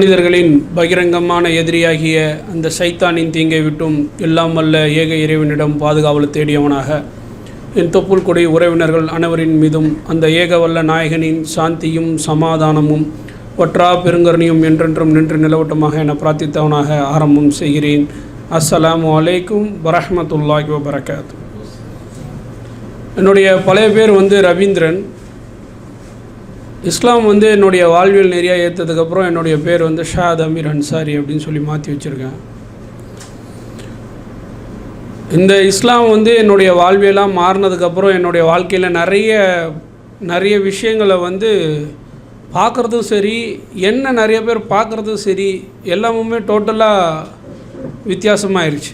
மனிதர்களின் பகிரங்கமான எதிரியாகிய அந்த சைத்தானின் தீங்கை விட்டும் எல்லாம் வல்ல ஏக இறைவனிடம் பாதுகாவல் தேடியவனாக. என் தொப்புள் கொடி உறவினர்கள் அனைவரின் மீதும் அந்த ஏக வல்ல நாயகனின் சாந்தியும் சமாதானமும் ஒற்றா பெருங்கருணியும் என்றென்றும் நின்று நிலவட்டமாக என பிரார்த்தித்தவனாக ஆரம்பம் செய்கிறேன். அஸ்ஸலாம் வலைக்கும் வரஹமத்துல்லாஹி வபரகாத். என்னுடைய பழைய பேர் வந்து ரவீந்திரன். இஸ்லாம் வந்து என்னுடைய வாழ்வியல் நிறையா ஏற்றதுக்கப்புறம் என்னுடைய பேர் வந்து ஷாத் அமீர் அன்சாரி அப்படின்னு சொல்லி மாற்றி வச்சுருக்கேன். இந்த இஸ்லாம் வந்து என்னுடைய வாழ்வியலாக மாறினதுக்கப்புறம் என்னுடைய வாழ்க்கையில் நிறைய நிறைய விஷயங்களை வந்து பார்க்குறதும் சரி என்ன நிறைய பேர் பார்க்குறதும் சரி எல்லாமுமே டோட்டலாக வித்தியாசமாயிருச்சு.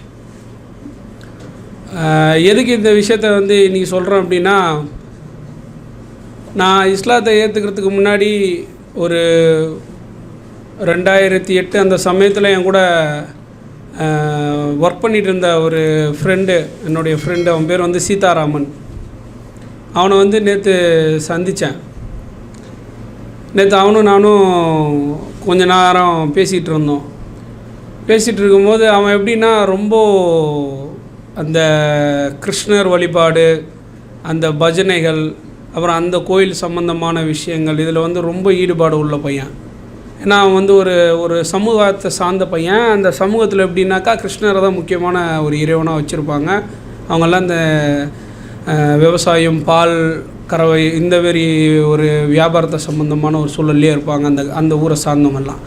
எதுக்கு இந்த விஷயத்த வந்து இன்றைக்கி சொல்கிறேன் அப்படின்னா நான் இஸ்லாத்தை ஏற்றுக்கிறதுக்கு முன்னாடி ஒரு ரெண்டாயிரத்தி எட்டு அந்த சமயத்தில் என் கூட ஒர்க் பண்ணிகிட்டு இருந்த ஒரு ஃப்ரெண்டு என்னுடைய ஃப்ரெண்டு அவன் பேர் வந்து சீதாராமன். அவனை வந்து நேற்று சந்தித்தேன் நேற்று அவனும் நானும் கொஞ்ச நேரம் பேசிகிட்டு இருந்தோம். பேசிகிட்டு இருக்கும்போது அவன் எப்படின்னா ரொம்ப அந்த கிருஷ்ணர் வழிபாடு அந்த பஜனைகள் அப்புறம் அந்த கோயில் சம்பந்தமான விஷயங்கள் இதில் வந்து ரொம்ப ஈடுபாடு உள்ள பையன். ஏன்னா அவன் வந்து ஒரு ஒரு சமூகத்தை சார்ந்த பையன். அந்த சமூகத்தில் எப்படின்னாக்கா கிருஷ்ணரை தான் முக்கியமான ஒரு இறைவனாக வச்சுருப்பாங்க. அவங்கெல்லாம் இந்த விவசாயம் பால் கறவை இந்த மாரி ஒரு வியாபாரத்தை சம்மந்தமான ஒரு சூழல்லே இருப்பாங்க. அந்த அந்த ஊரை சார்ந்தவங்கெல்லாம்.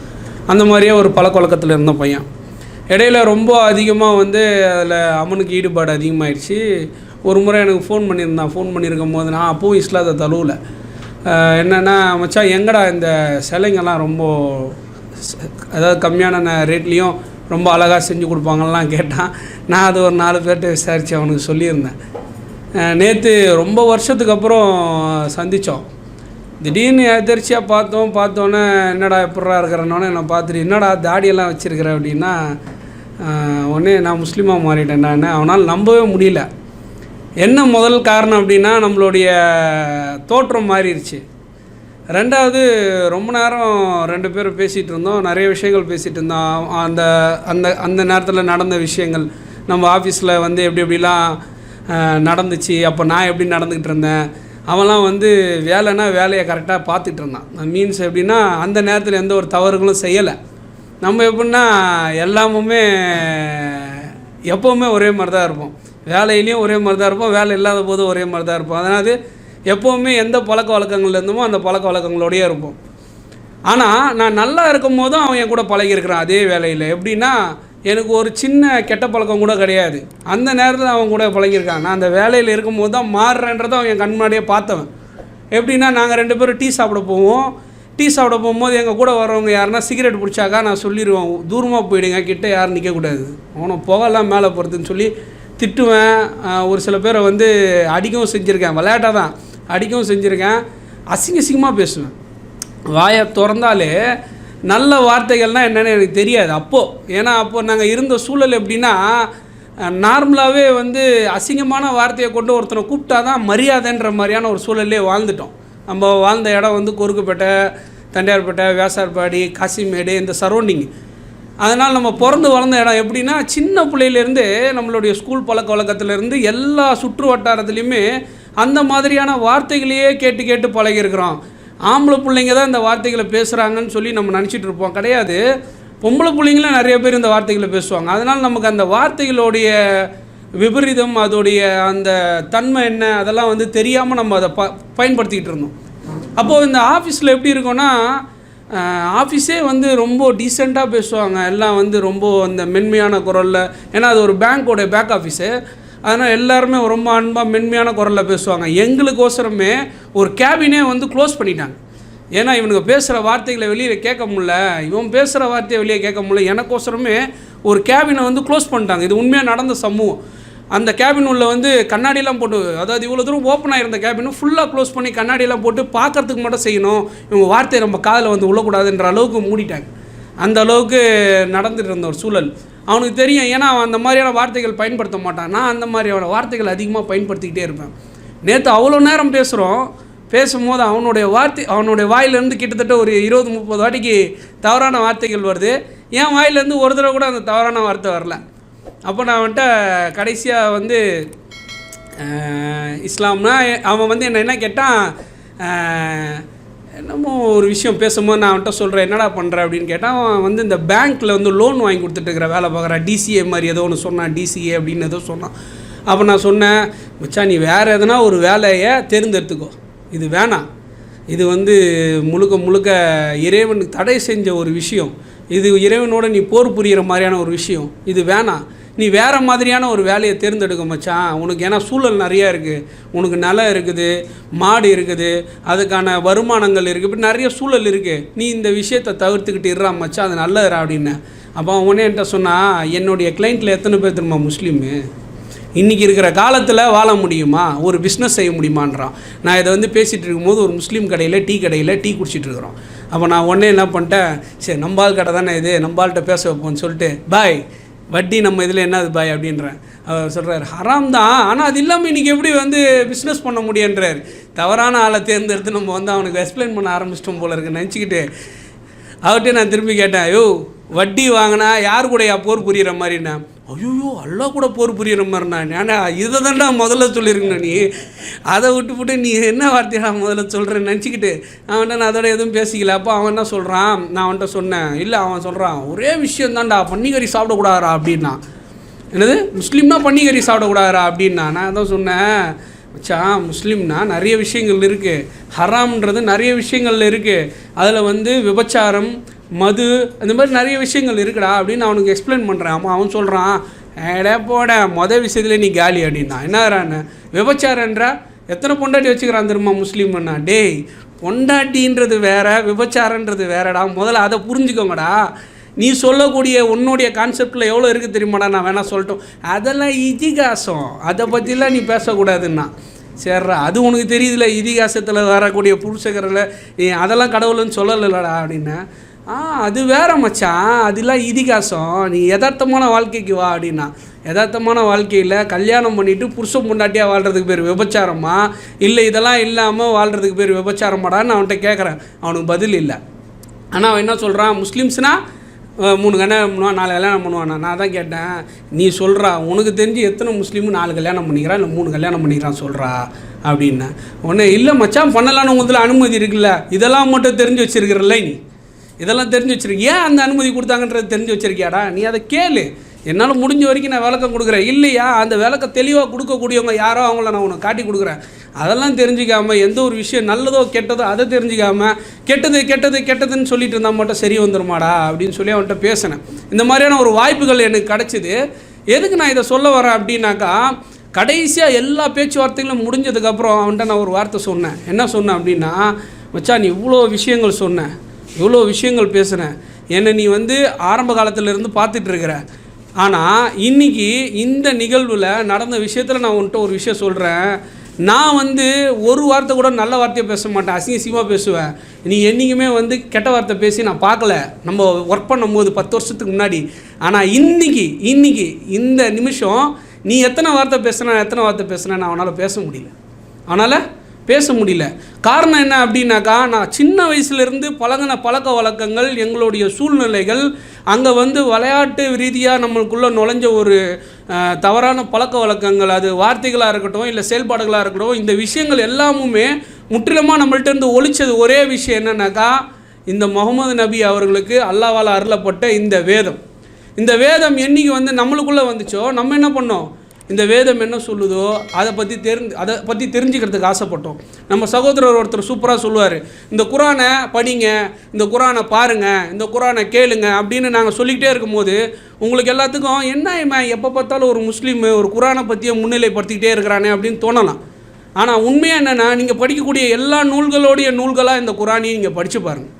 அந்த மாதிரியே ஒரு பழக்கவழக்கத்தில் இருந்த பையன். இடையில ரொம்ப அதிகமாக வந்து அதில் அவனுக்கு ஈடுபாடு அதிகமாகிடுச்சு ஒரு முறை எனக்கு ஃபோன் பண்ணியிருந்தான். ஃபோன் பண்ணியிருக்கும் போது நான் அப்பவும் இஸ்லாத்தை தழுவல. என்னென்னா மச்சான் எங்கடா இந்த சிலைங்கெல்லாம் ரொம்ப ச- அதாவது கம்மியான ரேட்லேயும் ரொம்ப அழகாக செஞ்சு கொடுப்பாங்கலாம் கேட்டான். நான் அது ஒரு நாலு பேர்கிட்ட விசாரித்து அவனுக்கு சொல்லியிருந்தேன். நேற்று ரொம்ப வருஷத்துக்கு அப்புறம் சந்தித்தோம் திடீர்னு எதிர்ச்சியாக பார்த்தோம். பார்த்தோன்னே என்னடா எப்படா இருக்கிறனோன்னு என்னை பார்த்துட்டு என்னடா தாடியெல்லாம் வச்சுருக்கிற? அப்படின்னா உடனே நான் முஸ்லீமாக மாறிட்டேன் நான். அவனால் நம்பவே முடியல. என்ன முதல் காரணம் அப்படின்னா நம்மளுடைய தோற்றம் மாறிடுச்சு. ரெண்டாவது ரொம்ப நேரம் ரெண்டு பேரும் பேசிகிட்டு இருந்தோம். நிறைய விஷயங்கள் பேசிகிட்டு இருந்தோம். அந்த அந்த அந்த நேரத்தில் நடந்த விஷயங்கள் நம்ம ஆஃபீஸில் வந்து எப்படி எப்படிலாம் நடந்துச்சு அப்போ நான் எப்படி நடந்துக்கிட்டு இருந்தேன்? அவன்லாம் வந்து வேலைன்னா வேலையை கரெக்டாக பார்த்துட்டு இருந்தான். மீன்ஸ் எப்படின்னா அந்த நேரத்தில் எந்த ஒரு தவறுகளும் செய்யலை. நம்ம எப்படின்னா எல்லாமுமே எப்போவுமே ஒரே மாதிரி தான் இருப்போம். வேலையிலையும் ஒரே மாதிரி தான் இருப்போம். வேலை இல்லாத போதும் ஒரே மாதிரி தான் இருப்போம். அதனால் எப்போவுமே எந்த பழக்க வழக்கங்கள் இருந்தோமோ அந்த பழக்க வழக்கங்களோடையே இருப்போம். ஆனால் நான் நல்லா இருக்கும் போதும் அவன் என் கூட பழகியிருக்கிறான் அதே வேலையில். எப்படின்னா எனக்கு ஒரு சின்ன கெட்ட பழக்கம் கூட கிடையாது. அந்த நேரத்தில் அவன் கூட பழகியிருக்கான். நான் அந்த வேலையில் இருக்கும்போது தான் மாறுறேன்றதை அவன் என் கண் முன்னாடியே பார்த்தவன். எப்படின்னா நாங்கள் ரெண்டு பேரும் டீ சாப்பிட போவோம். டீ சாப்பிட போகும்போது எங்கள் கூட வரவங்க யாருன்னா சிகரெட் பிடிச்சாக்கா நான் சொல்லிடுவேன் தூரமாக போயிடுங்க கிட்டே யாரும் நிற்கக்கூடாது அவனை புகலாம் மேலே போகிறதுன்னு சொல்லி திட்டுவேன். ஒரு சில பேரை வந்து அடிக்கவும் செஞ்சுருக்கேன். விளையாட்டாக தான் அடிக்கவும் செஞ்சுருக்கேன். அசிங்க அசிங்கமாக பேசுவேன். வாயை திறந்தாலே நல்ல வார்த்தைகள்னால் என்னென்னு எனக்கு தெரியாது அப்போது ஏன்னா அப்போது நாங்கள் இருந்த சூழல் எப்படின்னா நார்மலாகவே வந்து அசிங்கமான வார்த்தையை கொண்டு ஒருத்தனை கூப்பிட்டா தான் மரியாதைன்ற மாதிரியான ஒரு சூழல்லே வாழ்ந்துட்டோம். நம்ம வாழ்ந்த இடம் வந்து கொருக்குப்பேட்டை தண்டையார்பேட்டை வேசார்பாடி காசிமேடு இந்த சரௌண்டிங் அதனால் நம்ம பிறந்து வளர்ந்த இடம் எப்படின்னா சின்ன பிள்ளையிலேருந்தே நம்மளுடைய ஸ்கூல் பழக்க வழக்கத்துலேருந்து எல்லா சுற்று வட்டாரத்துலேயுமே அந்த மாதிரியான வார்த்தைகளையே கேட்டு கேட்டு பழகியிருக்கிறோம். ஆம்பளை பிள்ளைங்க தான் இந்த வார்த்தைகளை பேசுகிறாங்கன்னு சொல்லி நம்ம நினச்சிட்டு இருப்போம். கிடையாது. பொம்பளை பிள்ளைங்களும் நிறைய பேர் இந்த வார்த்தைகளை பேசுவாங்க. அதனால் நமக்கு அந்த வார்த்தைகளுடைய விபரீதம் அதோடைய அந்த தன்மை என்ன அதெல்லாம் வந்து தெரியாமல் நம்ம அதை ப பயன்படுத்திக்கிட்டு இருந்தோம். அப்போது இந்த ஆஃபீஸில் எப்படி இருக்கும்னா ஆஃபீஸே வந்து ரொம்ப டீசெண்டாக பேசுவாங்க. எல்லாம் வந்து ரொம்ப அந்த மென்மையான குரலில். ஏன்னா அது ஒரு பேங்க்கோட பேக் ஆஃபீஸு அதனால் எல்லாருமே ரொம்ப அன்பாக மென்மையான குரலில் பேசுவாங்க. எங்களுக்கோசரமே ஒரு கேபினே வந்து க்ளோஸ் பண்ணிட்டாங்க. ஏன்னா இவனுக்கு பேசுகிற வார்த்தைகளை வெளியில் கேட்க முடில இவன் பேசுகிற வார்த்தையை வெளியே கேட்க முடில எனக்கோசரமே ஒரு கேபினை வந்து க்ளோஸ் பண்ணிட்டாங்க. இது உண்மையாக நடந்த சமூகம் அந்த கேபின் உள்ள வந்து கண்ணாடியெல்லாம் போட்டு அதாவது இவ்வளோ தூரம் ஓப்பன் ஆயிருந்த கேபினும் ஃபுல்லாக க்ளோஸ் பண்ணி கண்ணாடியெல்லாம் போட்டு பார்க்கறதுக்கு மட்டும் செய்யணும். இவங்க வார்த்தையை நம்ம காதில் வந்து விழக்கூடாதுன்ற அளவுக்கு மூடிட்டாங்க. அந்த அளவுக்கு நடந்துட்டு இருந்த ஒரு சூழல். அவனுக்கு தெரியும் ஏன்னா அவன் அந்த மாதிரியான வார்த்தைகள் பயன்படுத்த மாட்டான். நான் அந்த மாதிரியான வார்த்தைகள் அதிகமாக பயன்படுத்திக்கிட்டே இருப்பேன். நேற்று அவ்வளோ நேரம் பேசுகிறோம் பேசும்போது அவனுடைய வார்த்தை அவனுடைய வாயிலேருந்து கிட்டத்தட்ட ஒரு இருபது முப்பது வாட்டிக்கு தவறான வார்த்தைகள் வருது. என் வாயிலேருந்து ஒரு தடவை கூட அந்த தவறான வார்த்தை வரல. அப்போ நான் வந்துட்டு கடைசியாக வந்து இஸ்லாம்னா அவன் வந்து என்ன என்ன கேட்டான் என்னமோ ஒரு விஷயம் பேசும்போது நான் அவன்கிட்ட சொல்கிறேன் என்னடா பண்ணுற அப்படின்னு கேட்டால் அவன் வந்து இந்த பேங்க்கில் வந்து லோன் வாங்கி கொடுத்துட்டு இருக்கிற வேலை பார்க்குறான் டிசிஏ மாதிரி ஏதோ ஒன்று சொன்னான் டிசிஏ அப்படின்னு ஏதோ சொன்னான். அப்போ நான் சொன்னேன் மச்சா நீ வேறு எதனா ஒரு வேலையை தேர்ந்தெடுத்துக்கோ. இது வேணாம். இது வந்து முழுக்க முழுக்க இறைவனுக்கு தடை செஞ்ச ஒரு விஷயம். இது இறைவனோட நீ போர் புரிகிற மாதிரியான ஒரு விஷயம். இது வேணாம். நீ வேறு மாதிரியான ஒரு வேலையை தேர்ந்தெடுக்க மச்சான். உனக்கு ஏன்னா சூழல் நிறையா இருக்குது உனக்கு நிலம் இருக்குது மாடு இருக்குது அதுக்கான வருமானங்கள் இருக்குது இப்படி நிறைய சூழல் இருக்குது நீ இந்த விஷயத்தை தவிர்த்துக்கிட்டு இருறா மச்சான் அது நல்லதுரா அப்படின்னு. அப்போ உடனே என்கிட்ட சொன்னால் என்னுடைய கிளைண்ட்டில் எத்தனை பேர் திரும்ப முஸ்லீமு? இன்றைக்கி இருக்கிற காலத்தில் வாழ முடியுமா? ஒரு பிஸ்னஸ் செய்ய முடியுமான்றான். நான் இதை வந்து பேசிகிட்டு இருக்கும்போது ஒரு முஸ்லீம் கடையில் டீ கடையில் டீ குடிச்சிட்டு இருக்கிறோம். அப்போ நான் உடனே என்ன பண்ணிட்டேன் சரி நம்பால் கடை தானே இது நம்பால்கிட்ட பேச வைப்போம்னு சொல்லிட்டு பாய் வட்டி நம்ம இதில் என்னது பாய் அப்படின்றேன். அவர் சொல்கிறார் ஹராம் தான் ஆனால் அது இல்லாமல் இன்றைக்கி எப்படி வந்து பிஸ்னஸ் பண்ண முடியுன்றார் தவறான ஆளை தேர்ந்தெடுத்து நம்ம வந்து அவனுக்கு எக்ஸ்பிளைன் பண்ண ஆரம்பிச்சிட்டோம் போல இருக்கு நினச்சிக்கிட்டு அவர்கிட்ட நான் திரும்பி கேட்டேன் ஐயோ வட்டி வாங்கினா யார் கூடயா போர் புரியிற மாதிரிண்ணா ஐயோ அல்லா கூட போர் புரியிற மாதிரிண்ணா. ஏன்னா இதை தான்டா முதல்ல சொல்லியிருக்கணும் நீ அதை விட்டு விட்டு நீ என்ன வார்த்தையா முதல்ல சொல்கிறேன்னு நினச்சிக்கிட்டு அவன்கிட்ட நான் அதோட எதுவும் பேசிக்கல. அப்போ அவன் என்ன சொல்கிறான் நான் அவன்கிட்ட சொன்னேன். இல்லை அவன் சொல்கிறான் ஒரே விஷயம் தான்டா பன்னிக்கறி சாப்பிடக்கூடாதா அப்படின்னா. என்னது? முஸ்லீம்னா பன்னிக்கறி சாப்பிடக்கூடாதா அப்படின்னா. நான் தான் சொன்னேன் மச்சான் முஸ்லீம்னா நிறைய விஷயங்கள் இருக்குது ஹராம்ன்றது நிறைய விஷயங்கள் இருக்குது அதில் வந்து விபச்சாரம் மது அந்த மாதிரி நிறைய விஷயங்கள் இருக்குடா அப்படின்னு அவனுக்கு எக்ஸ்பிளைன் பண்ணுறேன் அவன் அவன் சொல்கிறான் ஏடா போட மொதல் விஷயத்துல நீ காலி அப்படின்னா என்னறான்னு விபச்சாரன்றா? எத்தனை பொண்டாட்டி வச்சுக்கிறான் தெரியுமா முஸ்லீம்னா டேய் பொண்டாட்டின்றது வேற விபச்சாரன்றது வேறடா. முதல்ல அதை புரிஞ்சுக்கோங்கடா. நீ சொல்லக்கூடிய உன்னுடைய கான்செப்டில் எவ்வளோ இருக்குது தெரியுமாடா நான் வேணால் சொல்லட்டும். அதெல்லாம் இதிகாசம். அதை பற்றிலாம் நீ பேசக்கூடாதுன்னா. சரிடா அது உனக்கு தெரியுதுல இதிகாசத்தில் வரக்கூடிய புருஷகரில் நீ அதெல்லாம் கடவுள்னு சொல்லலைடா அப்படின்னு. ஆ அது வேற மச்சான். அதெல்லாம் இதிகாசம். நீ யதார்த்தமான வாழ்க்கைக்கு வா அப்படின்னா. யதார்த்தமான வாழ்க்கையில் கல்யாணம் பண்ணிவிட்டு புருஷன் பொண்டாட்டியாக வாழ்கிறதுக்கு பேர் விபச்சாரமா? இல்லை இதெல்லாம் இல்லாமல் வாழ்கிறதுக்கு பேர் விபச்சாரமாடான்னு அவன்கிட்ட கேட்குறேன் அவனுக்கு பதில் இல்லை. ஆனால் அவன் என்ன சொல்கிறான் முஸ்லீம்ஸ்னால் மூணு கல்யாணம் பண்ணுவான் நாலு கல்யாணம் பண்ணுவான்? நான் தான் கேட்டேன். நீ சொல்கிறா உனக்கு தெரிஞ்சு எத்தனை முஸ்லீமும் நாலு கல்யாணம் பண்ணிக்கிறான் இல்லை மூணு கல்யாணம் பண்ணிக்கிறான் சொல்கிறா அப்படின்னா உடனே இல்லை மச்சான் பண்ணலான்னு உங்களுக்கு அனுமதி இருக்குல்ல. இதெல்லாம் மட்டும் தெரிஞ்சு வச்சிருக்கிறல்ல நீ. இதெல்லாம் தெரிஞ்சு வச்சுருக்கியா? ஏன் அந்த அனுமதி கொடுத்தாங்கன்றது தெரிஞ்சு வச்சுருக்கியாடா? நீ அதை கேளு. என்னால் முடிஞ்ச வரைக்கும் நான் விளக்கம் கொடுக்குறேன். இல்லையா? அந்த விளக்க தெளிவாக கொடுக்கக்கூடியவங்க யாரோ அவங்கள நான் உனக்கு காட்டி கொடுக்குறேன். அதெல்லாம் தெரிஞ்சுக்காமல் எந்த ஒரு விஷயம் நல்லதோ கெட்டதோ அதை தெரிஞ்சுக்காமல் கெட்டது கெட்டது கெட்டதுன்னு சொல்லிட்டு இருந்தால் மட்டும் சரி வந்துருமாடா? அப்படின்னு சொல்லி அவன்கிட்ட பேசினேன். இந்த மாதிரியான ஒரு வாய்ப்புகள் எனக்கு கிடச்சிது. எதுக்கு நான் இதை சொல்ல வரேன் அப்படின்னாக்கா கடைசியாக எல்லா பேச்சுவார்த்தைகளும் முடிஞ்சதுக்கப்புறம் அவன்கிட்ட நான் ஒரு வார்த்தை சொன்னேன். என்ன சொன்னேன் அப்படின்னா மச்சான் நீ இவ்வளோ விஷயங்கள் சொன்னேன் இவ்வளோ விஷயங்கள் பேசுகிறேன் என்னை நீ வந்து ஆரம்ப காலத்திலேருந்து பார்த்துட்ருக்கிற. ஆனால் இன்னைக்கு இந்த நிகழ்வில் நடந்த விஷயத்தில் நான் உன்கிட்ட ஒரு விஷயம் சொல்கிறேன் நான் வந்து ஒரு வார்த்தை கூட நல்ல வார்த்தையை பேச மாட்டேன். அசிங்கசியமாக பேசுவேன். நீ என்றைக்குமே வந்து கெட்ட வார்த்தை பேசி நான் பார்க்கல. நம்ம ஒர்க் பண்ணும்போது பத்து வருஷத்துக்கு முன்னாடி. ஆனால் இன்னைக்கு இன்னைக்கு இந்த நிமிஷம் நீ எத்தனை வார்த்தை பேசுனா எத்தனை வார்த்தை பேசுனா நான் அவனால் பேச முடியல. அவனால் பேச முடியல. காரணம் என்ன அப்படின்னாக்கா நான் சின்ன வயசுலேருந்து பழகின பழக்க வழக்கங்கள் எங்களுடைய சூழ்நிலைகள் அங்கே வந்து விளையாட்டு ரீதியாக நம்மளுக்குள்ளே நுழைஞ்ச ஒரு தவறான பழக்க வழக்கங்கள் அது வார்த்தைகளாக இருக்கட்டும் இல்லை செயல்பாடுகளாக இருக்கட்டும் இந்த விஷயங்கள் எல்லாமுமே முற்றிலுமாக நம்மள்ட்ட இருந்து ஒழிச்சது ஒரே விஷயம் என்னன்னாக்கா இந்த முகமது நபி அவர்களுக்கு அல்லாவால் அருளப்பட்ட இந்த வேதம். இந்த வேதம் என்னைக்கு வந்து நம்மளுக்குள்ளே வந்துச்சோ நம்ம என்ன பண்ணோம்? இந்த வேதம் என்ன சொல்லுதோ அதை பற்றி தெரிஞ்சு அதை பற்றி தெரிஞ்சுக்கிறதுக்கு ஆசைப்பட்டோம். நம்ம சகோதரர் ஒருத்தர் சூப்பராக சொல்லுவார். இந்த குரானை படிங்க இந்த குரானை பாருங்கள் இந்த குரானை கேளுங்க அப்படின்னு நாங்கள் சொல்லிக்கிட்டே இருக்கும்போது உங்களுக்கு எல்லாத்துக்கும் என்ன இவன் எப்போ பார்த்தாலும் ஒரு முஸ்லீம் ஒரு குரானை பற்றியே முன்னிலைப்படுத்திக்கிட்டே இருக்கிறானே அப்படின்னு தோணலாம். ஆனால் உண்மையாக என்னென்னா நீங்கள் படிக்கக்கூடிய எல்லா நூல்களோடைய நூல்களாக இந்த குரானையும் நீங்கள் படித்து பாருங்கள்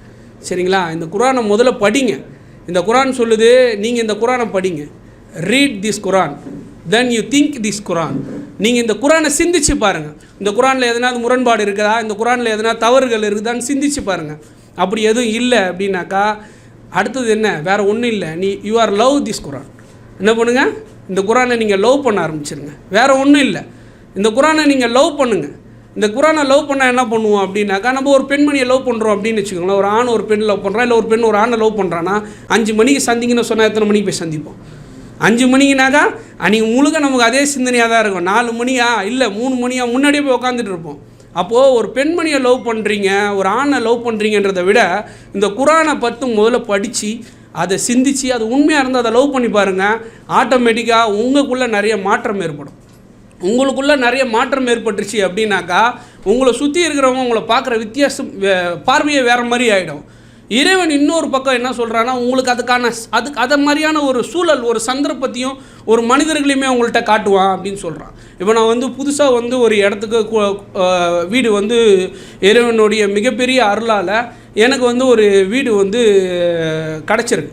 சரிங்களா? இந்த குரானை முதல்ல படிங்க. இந்த குரான் சொல்லுது நீங்கள் இந்த குரானை படிங்க. Read this Quran then you think this Quran நீங்கள் இந்த குரானை சிந்திச்சு பாருங்கள் இந்த குரானில் எதனாவது முரண்பாடு இருக்குதா? இந்த குரானில் எதனா தவறுகள் இருக்குதான்னு சிந்திச்சு பாருங்கள் அப்படி எதுவும் இல்லை அப்படின்னாக்கா அடுத்தது என்ன? வேறு ஒன்றும் இல்லை. நீ you are love this Quran என்ன பண்ணுங்க? இந்த குரானை நீங்கள் லவ் பண்ண ஆரம்பிச்சிருங்க. வேறு ஒன்றும் இல்லை. இந்த குரானை நீங்கள் லவ் பண்ணுங்கள் இந்த குரானை லவ் பண்ணால் என்ன பண்ணுவோம் அப்படின்னாக்கா நம்ம ஒரு பெண்மணியை லவ் பண்ணுறோம் அப்படின்னு வச்சுக்கோங்களேன். ஒரு ஆண் ஒரு பெண் லவ் பண்ணுறான் இல்லை ஒரு பெண் ஒரு ஆணை லவ் பண்ணுறான்னா அஞ்சு மணிக்கு சந்திங்கன்னு சொன்னால் எத்தனை மணிக்கு போய் சந்திப்போம்? அஞ்சு மணிக்குனாக்கா அன்றைக்கி முழுக்க நமக்கு அதே சிந்தனையாக தான் இருக்கும். நாலு மணியா? இல்லை மூணு மணியா? முன்னாடியே போய் உட்காந்துட்டு இருப்போம். அப்போது ஒரு பெண்மணியை லவ் பண்ணுறீங்க ஒரு ஆணை லவ் பண்ணுறீங்கன்றதை விட இந்த குரானை பற்றி முதல்ல படித்து அதை சிந்திச்சு அது உண்மையாக இருந்தால் அதை லவ் பண்ணி பாருங்கள் ஆட்டோமேட்டிக்காக உங்களுக்குள்ளே நிறைய மாற்றம் ஏற்படும். உங்களுக்குள்ளே நிறைய மாற்றம் ஏற்பட்டுருச்சு அப்படின்னாக்கா உங்களை சுற்றி இருக்கிறவங்க உங்களை பார்க்குற வித்தியாசம் வே- பார்வையே வேறு மாதிரி ஆகிடும் இறைவன் இன்னொரு பக்கம் என்ன சொல்கிறான்னா உங்களுக்கு அதுக்கான அதுக்கு அதை மாதிரியான ஒரு சூழல் ஒரு சந்தர்ப்பத்தையும் ஒரு மனிதர்களையுமே உங்கள்கிட்ட காட்டுவான் அப்படின்னு சொல்கிறான் இப்போ நான் வந்து புதுசாக வந்து ஒரு இடத்துக்கு வீடு வந்து இறைவனுடைய மிகப்பெரிய அருளால் எனக்கு வந்து ஒரு வீடு வந்து கிடச்சிருக்கு.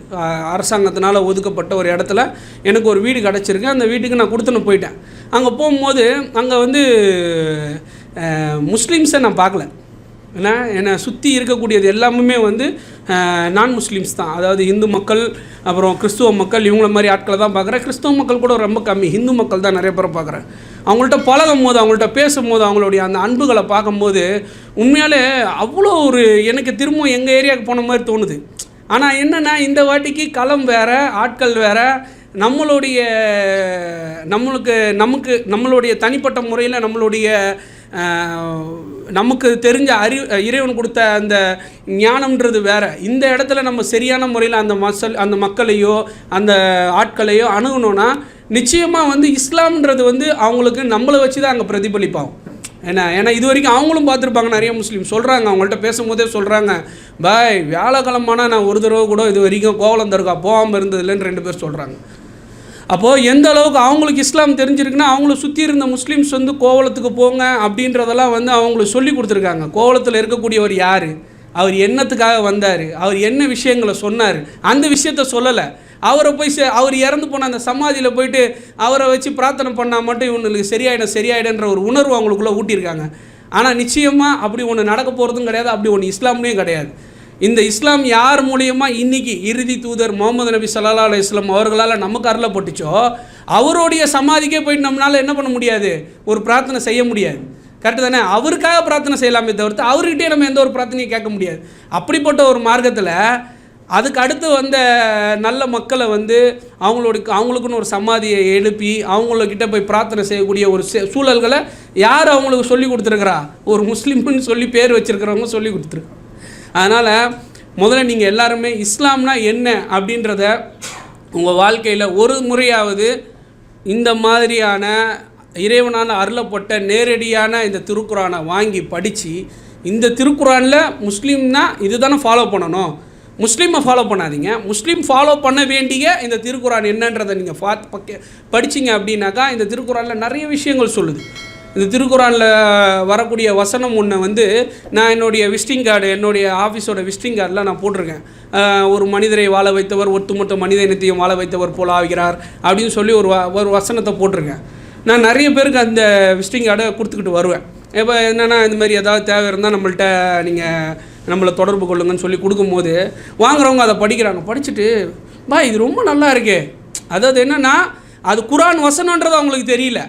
அரசாங்கத்தினால் ஒதுக்கப்பட்ட ஒரு இடத்துல எனக்கு ஒரு வீடு கிடச்சிருக்கு. அந்த வீட்டுக்கு நான் கொடுத்துன்னு போயிட்டேன். அங்கே போகும்போது அங்கே வந்து முஸ்லீம்ஸை நான் பார்க்கல. ஏன்னா என்னை சுற்றி இருக்கக்கூடியது எல்லாமே வந்து நான் முஸ்லீம்ஸ் தான். அதாவது இந்து மக்கள் அப்புறம் கிறிஸ்துவ மக்கள் இவங்கள மாதிரி ஆட்களை தான் பார்க்குறேன். கிறிஸ்துவ மக்கள் கூட ரொம்ப கம்மி. ஹிந்து மக்கள் தான் நிறைய பேரை பார்க்குறேன். அவங்கள்ட்ட பழகும் போது அவங்கள்ட்ட பேசும்போது அவங்களுடைய அந்த அன்புகளை பார்க்கும்போது உண்மையாலே அவ்வளோ ஒரு எனக்கு திரும்பவும் எங்கள் ஏரியாவுக்கு போன மாதிரி தோணுது. ஆனால் என்னென்னா இந்த வாட்டிக்கு களம் வேறு ஆட்கள் வேறு நம்மளுடைய நம்மளுக்கு நமக்கு நம்மளுடைய தனிப்பட்ட முறையில் நம்மளுடைய நமக்கு தெரிஞ்ச அறி இறைவன் கொடுத்த அந்த ஞானம்ன்றது வேறு. இந்த இடத்துல நம்ம சரியான முறையில் அந்த மசல் அந்த மக்களையோ அந்த ஆட்களையோ அணுகணும்னா நிச்சயமாக வந்து இஸ்லாம்ன்றது வந்து அவங்களுக்கு நம்மளை வச்சு தான் அங்கே பிரதிபலிப்பாகும். ஏன்னா ஏன்னா இது வரைக்கும் அவங்களும் பார்த்துருப்பாங்க நிறைய முஸ்லீம் சொல்கிறாங்க அவங்கள்ட்ட பேசும்போதே சொல்கிறாங்க பாய் வியாழக்கிழமானா நான் ஒரு தடவை கூட இது வரைக்கும் கோவலம் தருக்கா போகாமல் இருந்ததில்லைன்னு ரெண்டு பேர் சொல்கிறாங்க அப்போது எந்த அளவுக்கு அவங்களுக்கு இஸ்லாம் தெரிஞ்சிருக்குன்னா அவங்கள சுற்றி இருந்த முஸ்லீம்ஸ் வந்து கோவலத்துக்கு போங்க அப்படின்றதெல்லாம் வந்து அவங்களுக்கு சொல்லி கொடுத்துருக்காங்க. கோவலத்தில் இருக்கக்கூடியவர் யார்? அவர் என்னத்துக்காக வந்தார்? அவர் என்ன விஷயங்களை சொன்னார்? அந்த விஷயத்த சொல்லலை. அவரை போய் அவர் இறந்து போன அந்த சமாதியில் போயிட்டு அவரை வச்சு பிரார்த்தனை பண்ணால் மட்டும் இவங்களுக்கு சரியாயிடும் சரியாயிடுன்ற ஒரு உணர்வு அவங்களுக்குள்ளே ஊட்டியிருக்காங்க. ஆனால் நிச்சயமாக அப்படி ஒன்று நடக்க போகிறதும் கிடையாது. அப்படி ஒன்று இஸ்லாம்லேயும் கிடையாது. இந்த இஸ்லாம் யார் மூலியமாக இன்னைக்கு இறுதி தூதர் முகமது நபி சல்லா அலி இஸ்லாம் அவர்களால் நமக்கு அருளப்பட்டுச்சோ அவருடைய சமாதிக்கே போயிட்டு நம்மளால் என்ன பண்ண முடியாது? ஒரு பிரார்த்தனை செய்ய முடியாது. கரெக்டு தானே? அவருக்காக பிரார்த்தனை செய்யலாமே தவிர்த்து அவர்கிட்டே நம்ம எந்த ஒரு பிரார்த்தனையும் கேட்க முடியாது. அப்படிப்பட்ட ஒரு மார்க்கத்தில் அதுக்கு அடுத்து வந்த நல்ல மக்களை வந்து அவங்களோட அவங்களுக்குன்னு ஒரு சமாதியை எழுப்பி அவங்களக்கிட்ட போய் பிரார்த்தனை செய்யக்கூடிய ஒரு சூழல்களை யார் அவங்களுக்கு சொல்லி கொடுத்துருக்குறா? ஒரு முஸ்லீம்னு சொல்லி பேர் வச்சுருக்கிறவங்க சொல்லி கொடுத்துருக்காங்க அதனால் முதல்ல நீங்கள் எல்லாருமே இஸ்லாம்னா என்ன அப்படின்றத உங்கள் வாழ்க்கையில் ஒரு முறையாவது இந்த மாதிரியான இறைவனால் அருளப்பட்ட நேரடியான இந்த திருக்குறானை வாங்கி படித்து இந்த திருக்குறானில் முஸ்லீம்னா இதுதானே ஃபாலோ பண்ணணும். முஸ்லீமை ஃபாலோ பண்ணாதீங்க. முஸ்லீம் ஃபாலோ பண்ண வேண்டிய இந்த திருக்குறான் என்னன்றதை நீங்கள் பார்த்து பக்க படிச்சீங்க அப்படின்னாக்கா இந்த திருக்குறானில் நிறைய விஷயங்கள் சொல்லுது. இந்த திருக்குறானில் வரக்கூடிய வசனம் ஒன்று வந்து நான் என்னுடைய விசிட்டிங் கார்டு என்னுடைய ஆஃபீஸோட விசிட்டிங் கார்டில் நான் போட்டிருக்கேன். ஒரு மனிதரை வாழ வைத்தவர் ஒட்டுமொத்த மனித இனத்தையும் வாழ வைத்தவர் போல ஆகிறார் அப்படின்னு சொல்லி ஒரு ஒரு வசனத்தை போட்டிருக்கேன். நான் நிறைய பேருக்கு அந்த விசிட்டிங் கார்டை கொடுத்துக்கிட்டு வருவேன். இப்போ என்னென்னா இந்த மாதிரி ஏதாவது தேவை இருந்தால் நம்மள்கிட்ட நீங்கள் நம்மளை தொடர்பு கொள்ளுங்கன்னு சொல்லி கொடுக்கும்போது வாங்குறவங்க அதை படிக்கிறாங்க. படிச்சுட்டு பா இது ரொம்ப நல்லா இருக்கே. அதாவது என்னென்னா அது குரான் வசனன்றது அவங்களுக்கு தெரியல.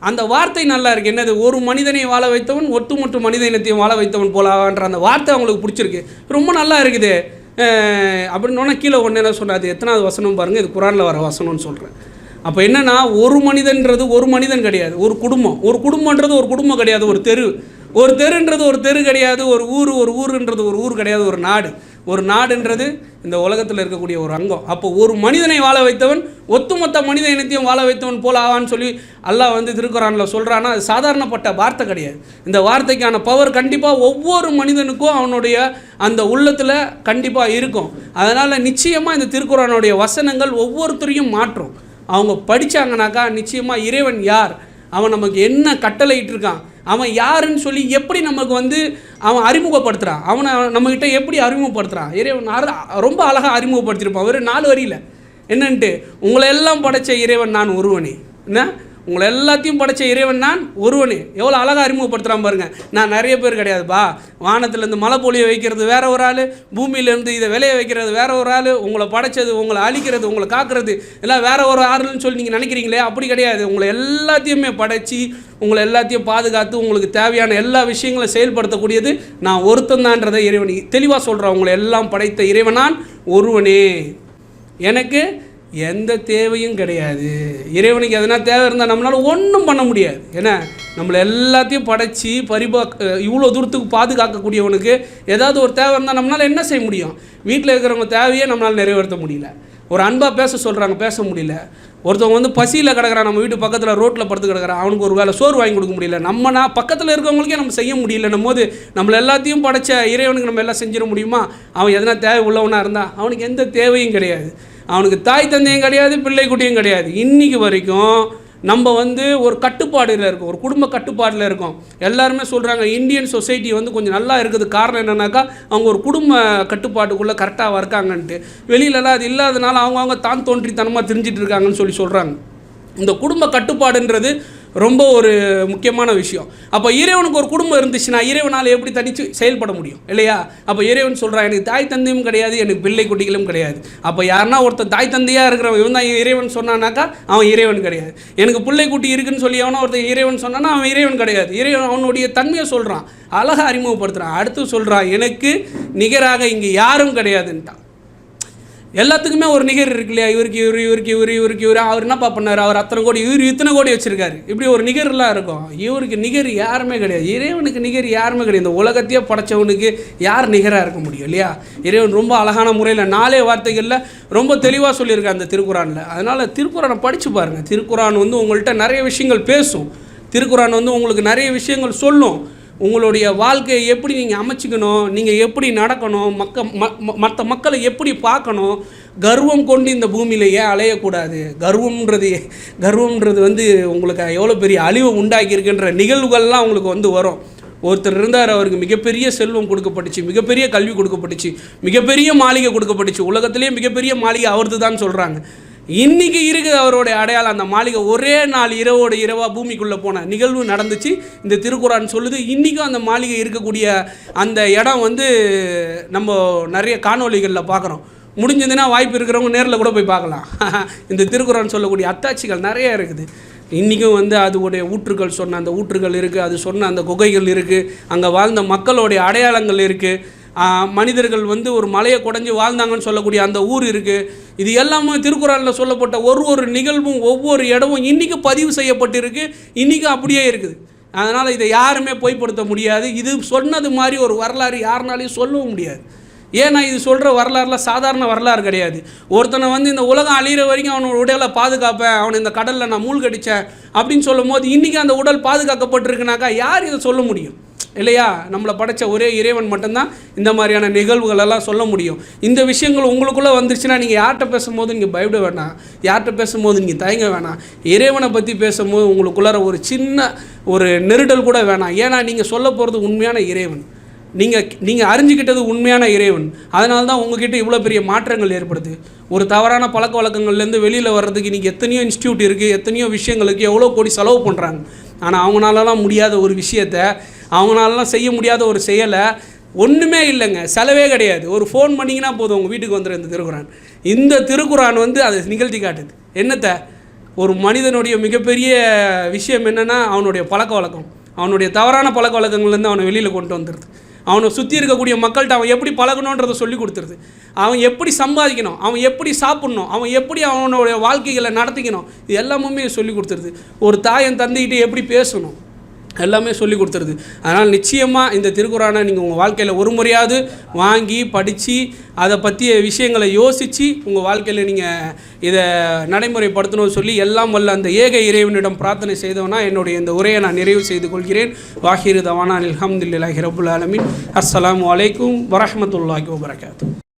அந்த வார்த்தை நல்லா இருக்கு. என்னது? ஒரு மனிதனை வாழ வைத்தவன் ஒட்டுமொத்த மனித இனத்தையும் வாழ வைத்தவன் போலான்ற அந்த வார்த்தை அவங்களுக்கு பிடிச்சிருக்கு. ரொம்ப நல்லா இருக்குது. அஹ் கீழே ஒன்று என்ன சொன்னாது எத்தனாவது வசனம் பாருங்கள் இது குரானில் வர வசனம்னு சொல்கிறேன் அப்போ என்னென்னா ஒரு மனிதன்றது ஒரு மனிதன் கிடையாது. ஒரு குடும்பம். ஒரு குடும்பன்றது ஒரு குடும்பம் கிடையாது. ஒரு தெரு. ஒரு தெருன்றது ஒரு தெரு கிடையாது. ஒரு ஊர் ஒரு ஊருன்றது ஒரு ஊர் கிடையாது. ஒரு நாடு. ஒரு நாடுன்றது இந்த உலகத்தில் இருக்கக்கூடிய ஒரு அங்கம். அப்போ ஒரு மனிதனை வாழ வைத்தவன் ஒட்டுமொத்த மனித இனத்தையும் வாழ வைத்தவன் போல ஆவான்னு சொல்லி அல்லாஹ் வந்து திருக்குறானில் சொல்கிறான்னா அது சாதாரணப்பட்ட வார்த்தை கிடையாது. இந்த வார்த்தைக்கான பவர் கண்டிப்பாக ஒவ்வொரு மனிதனுக்கும் அவனுடைய அந்த உள்ளத்தில் கண்டிப்பாக இருக்கும். அதனால் நிச்சயமாக இந்த திருக்குறானுடைய வசனங்கள் ஒவ்வொருத்தரையும் மாற்றும். அவங்க படிச்சாங்கனாக்கா நிச்சயமாக இறைவன் யார்? அவன் நமக்கு என்ன கட்டளையிட்டு இருக்கான் அவன் யாருன்னு சொல்லி எப்படி நமக்கு வந்து அவன் அறிமுகப்படுத்துகிறான் அவனை நம்மக்கிட்ட எப்படி அறிமுகப்படுத்துகிறான் இறைவன் ரொம்ப அழகாக அறிமுகப்படுத்தியிருப்பான். ஒரு நாலு வரியில். என்னன்ட்டு? உங்களை எல்லாம் படைச்ச இறைவன் நான் ஒருவனே. என்ன? உங்களை எல்லாத்தையும் படைச்ச இறைவன் நான் ஒருவனே. எவ்வளோ அழகாக அறிமுகப்படுத்துகிறான் பாருங்கள் நான் நிறைய பேர் கிடையாதுப்பா வானத்துலேருந்து மழை பொழிய வைக்கிறது வேற ஒரு ஆள் பூமியிலேருந்து இதை விளைய வைக்கிறது வேற ஒரு ஆள் உங்களை படைச்சது உங்களை அழிக்கிறது உங்களை காக்கிறது எல்லாம் வேற ஒரு ஆறுன்னு சொல்லி நீங்கள் நினைக்கிறீங்களே? அப்படி கிடையாது. உங்களை எல்லாத்தையுமே படைச்சி உங்களை எல்லாத்தையும் பாதுகாத்து உங்களுக்கு தேவையான எல்லா விஷயங்களும் செயல்படுத்தக்கூடியது நான் ஒருத்தந்தான்றதை இறைவன். தெளிவாக சொல்கிறேன் உங்களை எல்லாம் படைத்த இறைவனான் ஒருவனே. எனக்கு எந்த தேவையும் கிடையாது. இறைவனுக்கு எதனா தேவை இருந்தால் நம்மளால் ஒன்றும் பண்ண முடியாது. ஏன்னா நம்மளை எல்லாத்தையும் படைச்சி பரிபா இவ்வளோ தூரத்துக்கு பாதுகாக்கக்கூடியவனுக்கு ஏதாவது ஒரு தேவை இருந்தால் நம்மளால் என்ன செய்ய முடியும்? வீட்டில் இருக்கிறவங்க தேவையே நம்மளால் நிறைவேற்ற முடியல. ஒரு அன்பாக பேச சொல்கிறாங்க பேச முடியல. ஒருத்தவங்க வந்து பசியில் கிடக்கிறான் நம்ம வீட்டு பக்கத்தில் ரோட்டில் படுத்து கிடக்குறான் அவனுக்கு ஒரு வேலை சோறு வாங்கி கொடுக்க முடியல. நம்ம நான் பக்கத்தில் இருக்கவங்களுக்கே நம்ம செய்ய முடியலன்னும் போது நம்மளை எல்லாத்தையும் படைச்ச இறைவனுக்கு நம்ம எல்லாம் செஞ்சிட முடியுமா? அவன் எதனா தேவை உள்ளவனாக இருந்தால் அவனுக்கு எந்த தேவையும் கிடையாது. அவனுக்கு தாய் தந்தையும் கிடையாது பிள்ளை குட்டியும் கிடையாது. இன்றைக்கி வரைக்கும் நம்ம வந்து ஒரு கட்டுப்பாடில் இருக்கோம். ஒரு குடும்ப கட்டுப்பாடில் இருக்கோம். எல்லாருமே சொல்கிறாங்க இந்தியன் சொசைட்டி வந்து கொஞ்சம் நல்லா இருக்குது. காரணம் என்னன்னாக்கா அவங்க ஒரு குடும்ப கட்டுப்பாட்டுக்குள்ளே கரெக்டாக இருக்காங்கன்ட்டு. வெளியிலலாம் அது இல்லாதனால அவங்கவுங்க தான் தோன்றித்தனமாக தெரிஞ்சிட்டு இருக்காங்கன்னு சொல்லி சொல்கிறாங்க இந்த குடும்ப கட்டுப்பாடுன்றது ரொம்ப ஒரு முக்கியமான விஷயம். அப்போ இறைவனுக்கு ஒரு குடும்பம் இருந்துச்சுன்னா இறைவனால் எப்படி தனித்து செயல்பட முடியும்? இல்லையா? அப்போ இறைவன் சொல்கிறான் எனக்கு தாய் தந்தையும் கிடையாது எனக்கு பிள்ளை குட்டிகளும் கிடையாது. அப்போ யாருன்னா ஒருத்தன் தாய் தந்தையாக இருக்கிறவன் இவன் தான் இறைவன் சொன்னானாக்கா அவன் இறைவன் கிடையாது. எனக்கு பிள்ளை குட்டி இருக்குன்னு சொல்லி அவனா ஒருத்தன் இறைவன் சொன்னான்னா அவன் இறைவன் கிடையாது. இறைவன் அவனுடைய தன்மையை சொல்கிறான் அழகாக அறிமுகப்படுத்துகிறான் அடுத்து சொல்கிறான் எனக்கு நிகராக இங்கே யாரும் கிடையாதுன்ட்டான். எல்லாத்துக்குமே ஒரு நிகர் இருக்கு இல்லையா? இவருக்கு இவர் இவருக்கு இவர் இவருக்கு இவர். அவர் என்னப்பா பண்ணார்? அவர் அத்தனை கோடி இவர் இத்தனை கோடி வச்சிருக்காரு. இப்படி ஒரு நிகர்லாம் இருக்கும். இவருக்கு நிகர் யாருமே கிடையாது. இறைவனுக்கு நிகர் யாருமே கிடையாது. இந்த உலகத்தையே படைச்சவனுக்கு யார் நிகராக இருக்க முடியும் இல்லையா? இறைவன் ரொம்ப அழகான முறையில் நாலே வார்த்தைகளில் ரொம்ப தெளிவாக சொல்லியிருக்காரு அந்த திருக்குறானில். அதனால் திருக்குறானை படித்து பாருங்கள் திருக்குறான் வந்து உங்கள்கிட்ட நிறைய விஷயங்கள் பேசும். திருக்குறான் வந்து உங்களுக்கு நிறைய விஷயங்கள் சொல்லும். உங்களுடைய வாழ்க்கையை எப்படி நீங்கள் அமைச்சிக்கணும் நீங்கள் எப்படி நடக்கணும் மக்க மற்ற மக்களை எப்படி பார்க்கணும் கர்வம் கொண்டு இந்த பூமியில் ஏன் அலையக்கூடாது? கர்வம்ன்றது கர்வம்ன்றது வந்து உங்களுக்கு எவ்வளோ பெரிய அழிவை உண்டாக்கியிருக்குன்ற நிகழ்வுகள்லாம் உங்களுக்கு வந்து வரும். ஒருத்தர் இருந்தார் அவருக்கு மிகப்பெரிய செல்வம் கொடுக்கப்பட்டுச்சு மிகப்பெரிய கல்வி கொடுக்கப்பட்டுச்சு மிகப்பெரிய மாளிகை கொடுக்கப்பட்டுச்சு. உலகத்திலேயே மிகப்பெரிய மாளிகை அவரது தான் சொல்கிறாங்க இன்னைக்கு இருக்குது அவருடைய அடையாளம். அந்த மாளிகை ஒரே நாள் இரவோட இரவாக பூமிக்குள்ளே போன நிகழ்வு நடந்துச்சு. இந்த திருக்குறான் சொல்லுது இன்றைக்கும் அந்த மாளிகை இருக்கக்கூடிய அந்த இடம் வந்து நம்ம நிறைய காணொலிகளில் பார்க்குறோம் முடிஞ்சதுன்னா வாய்ப்பு இருக்கிறவங்க நேரில் கூட போய் பார்க்கலாம். இந்த திருக்குறான் சொல்லக்கூடிய அத்தாட்சிகள் நிறைய இருக்குது. இன்றைக்கும் வந்து அதோடைய ஊற்றுகள் சொன்ன அந்த ஊற்றுகள் இருக்குது அது சொன்ன அந்த குகைகள் இருக்குது அங்கே வாழ்ந்த மக்களுடைய அடையாளங்கள் இருக்குது மனிதர்கள் வந்து ஒரு மலையை குடஞ்சி வாழ்ந்தாங்கன்னு சொல்லக்கூடிய அந்த ஊர் இருக்குது இது எல்லாமே திருக்குறளில் சொல்லப்பட்ட ஒரு ஒரு நிகழ்வும் ஒவ்வொரு இடமும் இன்றைக்கி பதிவு செய்யப்பட்டிருக்கு. இன்றைக்கும் அப்படியே இருக்குது. அதனால் இதை யாருமே பொய்ப்படுத்த முடியாது. இது சொன்னது மாதிரி ஒரு வரலாறு யாருனாலையும் சொல்லவும் முடியாது. ஏன்னா இது சொல்கிற வரலாறுலாம் சாதாரண வரலாறு கிடையாது. ஒருத்தனை வந்து இந்த உலகம் அழிகிற வரைக்கும் அவனோட உடலை பாதுகாப்பேன். அவனை இந்த கடலில் நான் மூழ்கடித்தேன் அப்படின்னு சொல்லும் போது இன்றைக்கி அந்த உடல் பாதுகாக்கப்பட்டிருக்குனாக்கா யார் இதை சொல்ல முடியும்? இல்லையா? நம்மளை படைத்த ஒரே இறைவன் மட்டும்தான் இந்த மாதிரியான நிகழ்வுகளெல்லாம் சொல்ல முடியும். இந்த விஷயங்கள் உங்களுக்குள்ளே வந்துருச்சுன்னா நீங்கள் யார்கிட்ட பேசும்போது நீங்கள் பயப்பட வேணாம் யார்கிட்ட பேசும்போது நீங்கள் தயங்க வேணாம் இறைவனை பற்றி பேசும்போது உங்களுக்குள்ளார ஒரு சின்ன ஒரு நெருடல் கூட வேணாம். ஏன்னா நீங்கள் சொல்ல போகிறது உண்மையான இறைவன். நீங்கள் நீங்கள் அறிஞ்சிக்கிட்டது உண்மையான இறைவன். அதனால தான் உங்ககிட்ட இவ்வளோ பெரிய மாற்றங்கள் ஏற்படுது. ஒரு தவறான பழக்க வழக்கங்கள்லேருந்து வெளியில் வர்றதுக்கு இன்றைக்கி எத்தனையோ இன்ஸ்டியூட் இருக்குது எத்தனையோ விஷயங்களுக்கு எவ்வளோ கோடி செலவு பண்ணுறாங்க ஆனால் அவங்களாலலாம் முடியாத ஒரு விஷயத்த அவங்களாலலாம் செய்ய முடியாத ஒரு செயலை ஒன்றுமே இல்லைங்க. செலவே கிடையாது. ஒரு ஃபோன் பண்ணிங்கன்னா போதும். உங்கள் வீட்டுக்கு வந்துடும் இந்த திருக்குறான். இந்த திருக்குறான் வந்து அதை நிகழ்த்தி காட்டுது. என்னத்தை? ஒரு மனிதனுடைய மிகப்பெரிய விஷயம் என்னென்னா அவனுடைய பழக்க வழக்கம். அவனுடைய தவறான பழக்க வழக்கங்கள்லேருந்து அவனை வெளியில் கொண்டு வந்துடுது அவனை சுற்றி இருக்கக்கூடிய மக்கள்கிட்ட அவன் எப்படி பழகணுன்றதை சொல்லி கொடுத்துருது. அவன் எப்படி சம்பாதிக்கணும்? அவன் எப்படி சாப்பிட்ணும்? அவன் எப்படி அவனுடைய வாழ்க்கைகளை நடத்திக்கணும்? இது எல்லாமே சொல்லி கொடுத்துருது. ஒரு தாயன் தந்தைகிட்டே எப்படி பேசணும்? எல்லாமே சொல்லி கொடுத்துருது. அதனால் நிச்சயமாக இந்த திருக்குறானை நீங்கள் உங்கள் வாழ்க்கையில் ஒரு முறையாவது வாங்கி படித்து அதை பற்றிய விஷயங்களை யோசித்து உங்கள் வாழ்க்கையில் நீங்கள் இதை நடைமுறைப்படுத்தணும்னு சொல்லி எல்லாம் வல்ல அந்த ஏக இறைவனிடம் பிரார்த்தனை செய்தவனா என்னுடைய இந்த உரையை நான் நிறைவு செய்து கொள்கிறேன். வாஹிரு தவானா அலமதுல்லாஹி ரபுல் ஆலமின். அஸ்லாம் வலைக்கும் வரமத்துல்லாஹி வபரகாத்து.